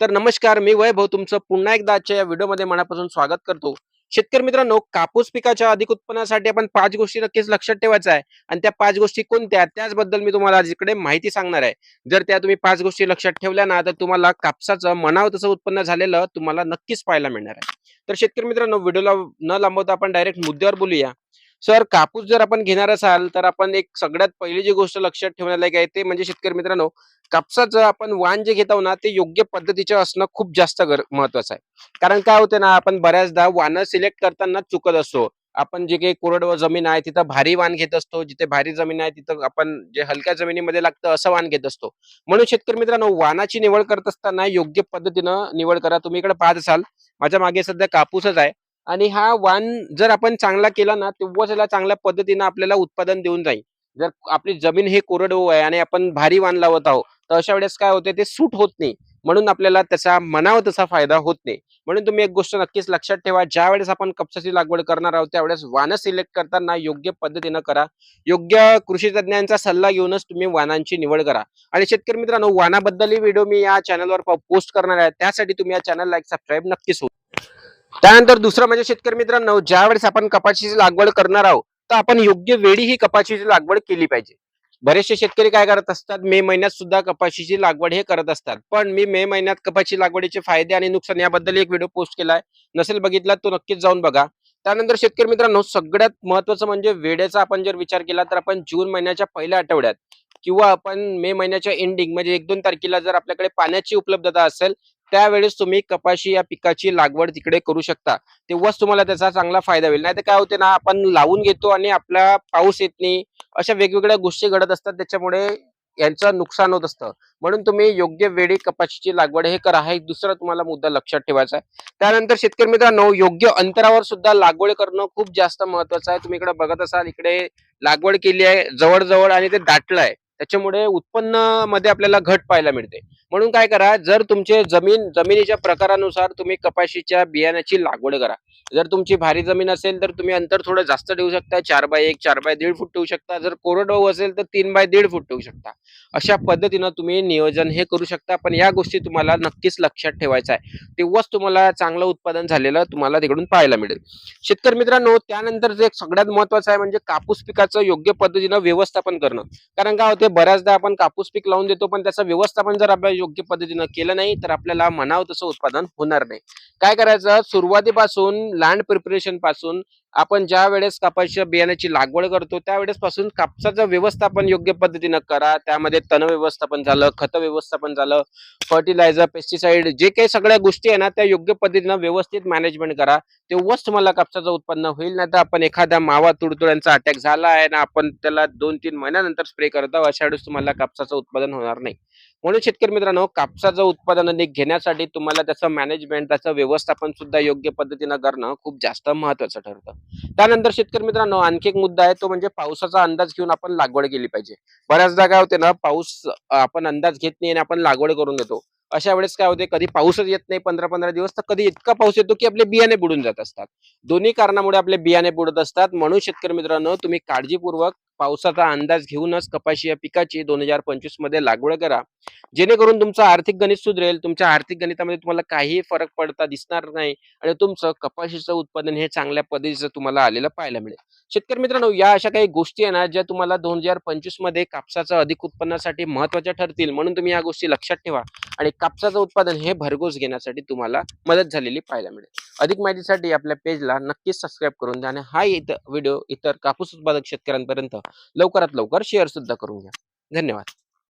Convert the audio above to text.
तर नमस्कार मी वैभव तुमचं पुन्हा एकदा आजच्या या व्हिडिओमध्ये मनापासून स्वागत करतो. शेतकरी मित्रांनो कापूस पिकाच्या अधिक उत्पन्नासाठी आपण पाच गोष्टी नक्कीच लक्षात ठेवायचं आहे. आणि त्या पाच गोष्टी कोणत्या त्याचबद्दल मी तुम्हाला आज इकडे माहिती सांगणार आहे. जर त्या तुम्ही पाच गोष्टी लक्षात ठेवल्या ना तर तुम्हाला कापसाचं मनाव तसं उत्पन्न झालेलं तुम्हाला नक्कीच पाहायला मिळणार आहे. तर शेतकरी मित्रांनो व्हिडिओला न लांबवता आपण डायरेक्ट मुद्द्यावर बोलूया. सर कापूस जर आपण घेणार असाल तर आपण एक सगळ्यात पहिली जी गोष्ट लक्षात ठेवण्यालायक आहे ते म्हणजे शेतकरी मित्रांनो कापसाचं आपण वाण जे घेत आहोत ना ते योग्य पद्धतीचं असणं खूप जास्त गर महत्वाचं आहे. कारण काय होते ना आपण बऱ्याचदा वाणं सिलेक्ट करताना चुकत असतो. आपण जे काही कोरडवाहू जमीन आहे तिथं भारी वाण घेत असतो. जिथे भारी जमीन आहे तिथं आपण जे हलक्या जमिनीमध्ये लागतं असं वाण घेत असतो. म्हणून शेतकरी मित्रांनो वाणाची निवड करत असताना योग्य पद्धतीनं निवड करा. तुम्ही इकडे पाहत असाल माझ्या मागे सध्या कापूसच आहे. आणि हा वाण जर आपण चांगला केला ना तेव्हा त्याला चांगल्या पद्धतीनं आपल्याला उत्पादन देऊन जाईल. जर आपली जमीन हे कोरडवू आहे आणि आपण भारी वाण लावत आहोत तर अशा वेळेस काय होते ते सूट होत नाही. म्हणून आपल्याला त्याचा मनावर तसा फायदा होत नाही. म्हणून तुम्ही एक गोष्ट नक्कीच लक्षात ठेवा ज्या वेळेस आपण कपसाची लागवड करणार आहोत त्यावेळेस वाण सिलेक्ट करताना योग्य पद्धतीनं करा. योग्य कृषी तज्ञांचा सल्ला घेऊनच तुम्ही वाणांची निवड करा. आणि शेतकरी मित्रांनो वाणाबद्दलही व्हिडिओ मी या चॅनलवर पोस्ट करणार आहे. त्यासाठी तुम्ही या चॅनलला एक सबस्क्राईब नक्कीच हो त्यानंतर दुसरं म्हणजे शेतकरी मित्रांनो ज्या वेळेस आपण कपाशीची लागवड करणार आहोत तर आपण योग्य वेळी ही कपाशीची लागवड केली पाहिजे. बरेचसे शेतकरी काय करत असतात मे महिन्यात सुद्धा कपाशीची लागवड हे करत असतात. पण मी मे महिन्यात कपाशी लागवडीचे फायदे आणि नुकसान याबद्दल एक व्हिडिओ पोस्ट केलाय. नसेल बघितला तो नक्कीच जाऊन बघा. त्यानंतर शेतकरी मित्रांनो सगळ्यात महत्वाचं म्हणजे वेळेचा आपण जर विचार केला तर आपण जून महिन्याच्या पहिल्या आठवड्यात किंवा आपण मे महिन्याच्या एंडिंग म्हणजे एक दोन तारखेला जर आपल्याकडे पाण्याची उपलब्धता असेल त्यावेळेस तुम्ही कपाशी या पिकाची लागवड तिकडे करू शकता. तेव्हाच तुम्हाला त्याचा चांगला फायदा होईल. नाही तर काय होते ना आपण लावून घेतो आणि आपला पाऊस येत नाही. अशा वेगवेगळ्या गोष्टी घडत असतात त्याच्यामुळे यांचं नुकसान होत असतं. म्हणून तुम्ही योग्य वेळी कपाशीची लागवड हे करा. हा एक दुसरा तुम्हाला मुद्दा लक्षात ठेवायचा आहे. त्यानंतर शेतकरी मित्रांनो योग्य अंतरावर सुद्धा लागवड करणं खूप जास्त महत्वाचं आहे. तुम्ही इकडे बघत असाल इकडे लागवड केली आहे जवळजवळ आणि ते दाटलं आहे. त्याच्यामुळे उत्पन्नामध्ये आपल्याला घट पाहायला मिळते. म्हणून काय करा जर तुमचे जमीन जमिनीच्या प्रकारानुसार तुम्ही कपाशीच्या बियाण्याची लागवड करा. जर तुमची भारी जमीन असेल तर तुम्ही अंतर थोडं जास्त ठेवू शकता. चार बाय एक चार बाय दीड फूट ठेवू शकता. जर कोरडवाहू असेल तर तीन बाय दीड फूट ठेवू शकता. अशा पद्धतीनं तुम्ही नियोजन हे करू शकता. पण या गोष्टी तुम्हाला नक्कीच लक्षात ठेवायचं आहे. तेव्हाच तुम्हाला चांगलं उत्पादन झालेलं तुम्हाला तिकडून पाहायला मिळेल. शेतकरी मित्रांनो त्यानंतर जे सगळ्यात महत्वाचं आहे म्हणजे कापूस पिकाचं योग्य पद्धतीनं व्यवस्थापन करणं. कारण काय होते? बऱ्याचदा आपण कापूस पीक लावून देतो पण त्याचं व्यवस्थापन जर आपल्याला योग्य पद्धतीनं केलं नाही तर आपल्याला म्हणावं तसं उत्पादन होणार नाही. काय करायचं? सुरुवातीपासून लँड प्रिपरेशनपासून आपण ज्या वेळेस कापाच्या बियाण्याची लागवड करतो त्यावेळेस पासून कापसाचं व्यवस्थापन योग्य पद्धतीनं करा. त्यामध्ये तण व्यवस्थापन झालं खत व्यवस्थापन झालं फर्टिलायझर पेस्टिसाइड जे काही सगळ्या गोष्टी आहे ना त्या योग्य पद्धतीनं व्यवस्थित मॅनेजमेंट करा. तेव्हाच तुम्हाला कापसाचं उत्पन्न होईल नाही तर आपण एखाद्या मावा तुडतुड्यांचा अटॅक झाला आहे ना आपण त्याला दोन तीन महिन्यानंतर स्प्रे करतो अशा वेळेस तुम्हाला कापसाचं उत्पादन होणार नाही. म्हणून शेतकरी मित्रांनो कापसाचं उत्पादन अधिक घेण्यासाठी तुम्हाला त्याचं मॅनेजमेंट त्याचं व्यवस्थापन सुद्धा योग्य पद्धतीनं करणं खूप जास्त महत्वाचं ठरतं. त्यानंतर शेतकरी मित्रांनो आणखी एक मुद्दा आहे तो म्हणजे पावसाचा अंदाज घेऊन आपण लागवड केली पाहिजे. बऱ्याचदा काय होते ना पाऊस आपण अंदाज घेत नाही आणि आपण लागवड करून घेतो. अशा वेळेस काय होते कधी पाऊसच येत नाही पंधरा पंधरा दिवस तर कधी इतका पाऊस येतो की आपले बियाणे बुडून जात असतात. दोन्ही कारणामुळे आपले बियाणे बुडत असतात. म्हणून शेतकरी मित्रांनो तुम्ही काळजीपूर्वक पावसाचा अंदाज घेऊनच कपाशी या पिकाची दोन हजार पंचवीसमध्ये लागवड करा. जेणेकरून तुमचं आर्थिक गणित सुधरेल तुमच्या आर्थिक गणितामध्ये तुम्हाला काही फरक पडता दिसणार नाही आणि तुमचं कपाशीचं उत्पादन हे चांगल्या पद्धतीचं तुम्हाला आलेलं पाहायला मिळेल. शेतकरी मित्रांनो या अशा काही गोष्टी आहे ना ज्या तुम्हाला दोन हजार पंचवीसमध्ये कापसाचं अधिक उत्पन्नासाठी महत्त्वाच्या ठरतील म्हणून तुम्ही या गोष्टी लक्षात ठेवा आणि कापसाचं उत्पादन हे भरघोस घेण्यासाठी तुम्हाला मदत झालेली पाहायला मिळेल. अधिक माहितीसाठी आपल्या पेजला नक्कीच सबस्क्राईब करून द्या आणि हा इथं व्हिडिओ इतर कापूस उत्पादक शेतकऱ्यांपर्यंत लवकरात लवकर शेअर सुद्धा करून घ्या. धन्यवाद.